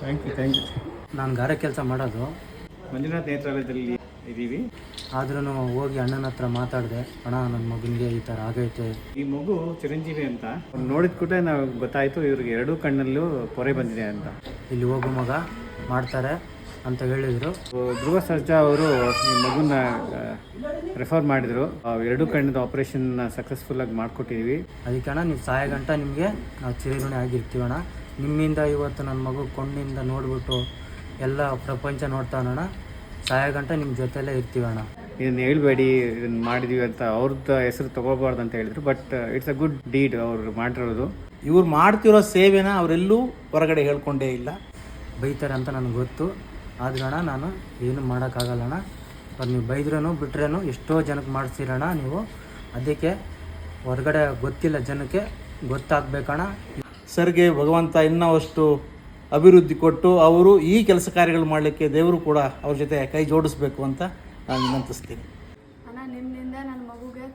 Thank you thank you ನಾನು ಗಾರೆ ಕೆಲಸ ಮಾಡೋದು. ಮಂಜುನಾಥ್ ನೇತ್ರಾಲಯದಲ್ಲಿ ಇದ್ದೀವಿ ಆದ್ರೂ ಹೋಗಿ ಅಣ್ಣನ ಹತ್ರ ಮಾತಾಡಿದೆ ಅಣ್ಣ ನನ್ನ ಮಗನಿಗೆ ಈ ಥರ ಆಗೈತೆ. ಈ ಮಗು ಚಿರಂಜೀವಿ ಅಂತ. ನೋಡಿದ ಕೂಡಲೇ ನಾವು ಗೊತ್ತಾಯಿತು ಇವ್ರಿಗೆ ಎರಡೂ ಕಣ್ಣಲ್ಲೂ ಪೊರೆ ಬಂದಿದೆ ಅಂತ. ಇಲ್ಲಿ ಹೋಗು ಮಗ ಮಾಡ್ತಾರೆ ಅಂತ ಹೇಳಿದರು. ಧ್ರುವ ಸರ್ಜಾ ಅವರು ಈ ಮಗುನ ರೆಫರ್ ಮಾಡಿದರು. ಎರಡೂ ಕಣ್ಣದ ಆಪರೇಷನ್ ಸಕ್ಸಸ್ಫುಲ್ಲಾಗಿ ಮಾಡಿಕೊಟ್ಟಿದ್ವಿ. ಅದಕ್ಕೆ ಅಣ್ಣ ನೀವು ಸಾಯ ಗಂಟ ನಿಮಗೆ ನಾವು ಚಿರಋಣಿ ಆಗಿರ್ತೀವಣ್ಣ. ನಿಮ್ಮಿಂದ ಇವತ್ತು ನನ್ನ ಮಗು ಕಣ್ಣಿಂದ ನೋಡ್ಬಿಟ್ಟು ಎಲ್ಲ ಪ್ರಪಂಚ ನೋಡ್ತಾನಣ್ಣ ಸಾಯ ಗಂಟ ನಿಮ್ಮ ಜೊತೆಲೇ ಇರ್ತೀವಣ್ಣ ಇದನ್ನ ಹೇಳ್ಬೇಡಿ ಇದನ್ನು ಮಾಡಿದೀವಿ ಅಂತ ಅವ್ರದ್ದು ಹೆಸರು ತಗೋಬಾರ್ದು ಅಂತ ಹೇಳಿದ್ರು but it's a good deed ಅವ್ರು ಮಾಡಿರೋದು. ಇವ್ರು ಮಾಡ್ತಿರೋ ಸೇವೆನ ಅವರೆಲ್ಲೂ ಹೊರಗಡೆ ಹೇಳ್ಕೊಂಡೇ ಇಲ್ಲ. ಬೈತಾರೆ ಅಂತ ನನಗೆ ಗೊತ್ತು. ಆದ್ರಣ ನಾನು ಏನು ಮಾಡೋಕ್ಕಾಗಲ್ಲಣ್ಣ ಅವ್ರು ನೀವು ಬೈದ್ರೂ ಬಿಟ್ರೇನು ಎಷ್ಟೋ ಜನಕ್ಕೆ ಮಾಡಿಸ್ತೀರಣ್ಣ ನೀವು. ಅದಕ್ಕೆ ಹೊರಗಡೆ ಗೊತ್ತಿಲ್ಲ ಜನಕ್ಕೆ ಗೊತ್ತಾಗಬೇಕಣ್ಣ ಸರ್ಗೆ ಭಗವಂತ ಇನ್ನಷ್ಟು ಅಭಿವೃದ್ಧಿ ಕೊಟ್ಟು ಅವರು ಈ ಕೆಲಸ ಕಾರ್ಯಗಳು ಮಾಡಲಿಕ್ಕೆ ದೇವರು ಕೂಡ ಅವ್ರ ಜೊತೆ ಕೈ ಜೋಡಿಸ್ಬೇಕು ಅಂತ ನಾನು ವಿನಂತಿಸ್ತೀನಿ. ಅಣ್ಣ ನಿಮ್ಮಿಂದ ನನ್ನ ಮಗುಗೆ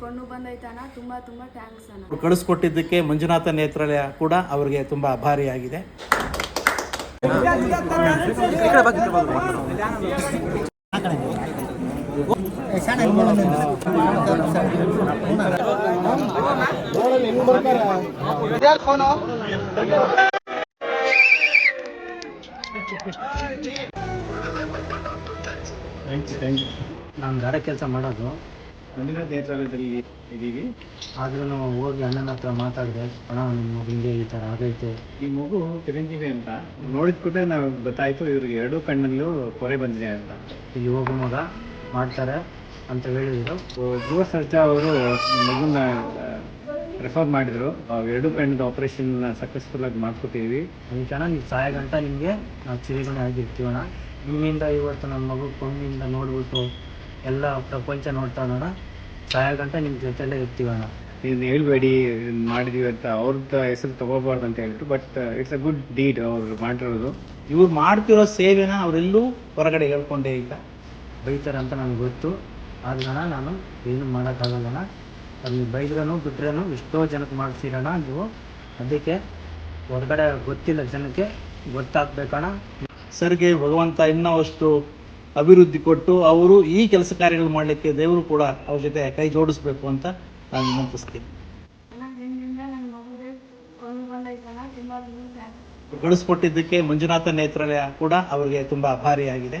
ಕೊಂಡು ಬಂದೈತಣ್ಣ ತುಂಬ ತುಂಬ ಥ್ಯಾಂಕ್ಸ್ ಅಣ್ಣ. ಅವ್ರು ಕಳಿಸ್ಕೊಟ್ಟಿದ್ದಕ್ಕೆ ಮಂಜುನಾಥ ನೇತ್ರಾಲಯ ಕೂಡ ಅವರಿಗೆ ತುಂಬ ಆಭಾರಿಯಾಗಿದೆ. ನಾನು ಗಾಡ ಕೆಲಸ ಮಾಡೋದು ಮುಂದಿನ ನೇತ್ರಾಲಯದಲ್ಲಿ ಇದ್ದೀವಿ ಆದ್ರೂ ಹೋಗಿ ಅಣ್ಣನ ಹತ್ರ ಮಾತಾಡಿದೆ ಅಣ್ಣ ನಿಮ್ಮ ಮಗನಿಗೆ ಈ ಥರ ಆಗೈತೆ ಈ ಮಗು ಚಿರಂಜೀವಿ ಅಂತ ನೋಡಿದ ಕೂಡಲೇ ನಾವು ಗೊತ್ತಾಯಿತು ಇವ್ರಿಗೆ ಎರಡೂ ಕಣ್ಣಲ್ಲೂ ಕೊರೆ ಬಂದಿದೆ ಅಂತ ಈ ಹೋಗು ಮಗ ಮಾಡ್ತಾರೆ ಅಂತ ಹೇಳಿದ್ರು ಧ್ರುವ ಸರ್ಜಾ ಅವರು ಮಗುನ ರೆಫರ್ ಮಾಡಿದರು. ಎರಡು ಕಣ್ಣಿನ ಆಪರೇಷನ್ ಸಕ್ಸಸ್ಫುಲ್ ಆಗಿ ಮಾಡ್ಕೊತೀವಿ. ಅಣ್ಣ ನೀವು ಸಹಾಯ ಗಂಟ ನಿಮಗೆ ನಾವು ಚಿರಋಣಿ ಆಗಿರ್ತೀವಣ್ಣ ನಿಮ್ಮಿಂದ ಇವತ್ತು ನಮ್ಮ ಮಗು ಕಣ್ಣಿಂದ ನೋಡ್ಬಿಟ್ಟು ಎಲ್ಲ ಪ್ರಪಂಚ ನೋಡ್ತಾವಣ್ಣ ಸಹಾಯ ಗಂಟ ನಿಮ್ಮ ಜೊತೆಲೇ ಇರ್ತೀವಣ್ಣ. ಇದನ್ನ ಹೇಳ್ಬೇಡಿ ಇದನ್ನ ಮಾಡಿದೀವಿ ಅಂತ ಅವ್ರದ್ದು ಹೆಸರು ತಗೋಬಾರ್ದು ಅಂತ ಹೇಳ್ಬಿಟ್ಟು but it's a good deed ಅವ್ರು ಮಾಡಿರೋದು. ಇವ್ರು ಮಾಡ್ತಿರೋ ಸೇವೆನ ಅವರೆಲ್ಲೂ ಹೊರಗಡೆ ಹೇಳ್ಕೊಂಡೇ ಇಲ್ಲ. ಬೈತಾರೆ ಅಂತ ನನಗೆ ಗೊತ್ತು. ಆದ್ರೆ ಅಣ್ಣ ನಾನು ಏನು ಮಾಡೋಕ್ಕಾಗಲ್ಲಣ್ಣ. ನೀವು ಬೈದ್ರೂ ಬಿಟ್ರೂ ಎಷ್ಟೋ ಜನಕ್ಕೆ ಮಾಡಿಸಿರೋಣ ನೀವು. ಅದಕ್ಕೆ ಹೊರಗಡೆ ಗೊತ್ತಿಲ್ಲ ಜನಕ್ಕೆ ಗೊತ್ತಾಗಬೇಕಣ. ಸರ್ಗೆ ಭಗವಂತ ಇನ್ನವಷ್ಟು ಅಭಿವೃದ್ಧಿ ಕೊಟ್ಟು ಅವರು ಈ ಕೆಲಸ ಕಾರ್ಯಗಳು ಮಾಡಲಿಕ್ಕೆ ದೇವರು ಕೂಡ ಅವ್ರ ಜೊತೆ ಕೈ ಜೋಡಿಸ್ಬೇಕು ಅಂತ ನಾನು ವಿನಂತಿಸ್ತೀನಿ. ಗಳಿಸ್ಕೊಟ್ಟಿದ್ದಕ್ಕೆ ಮಂಜುನಾಥ ನೇತ್ರಾಲಯ ಕೂಡ ಅವರಿಗೆ ತುಂಬ ಆಭಾರಿಯಾಗಿದೆ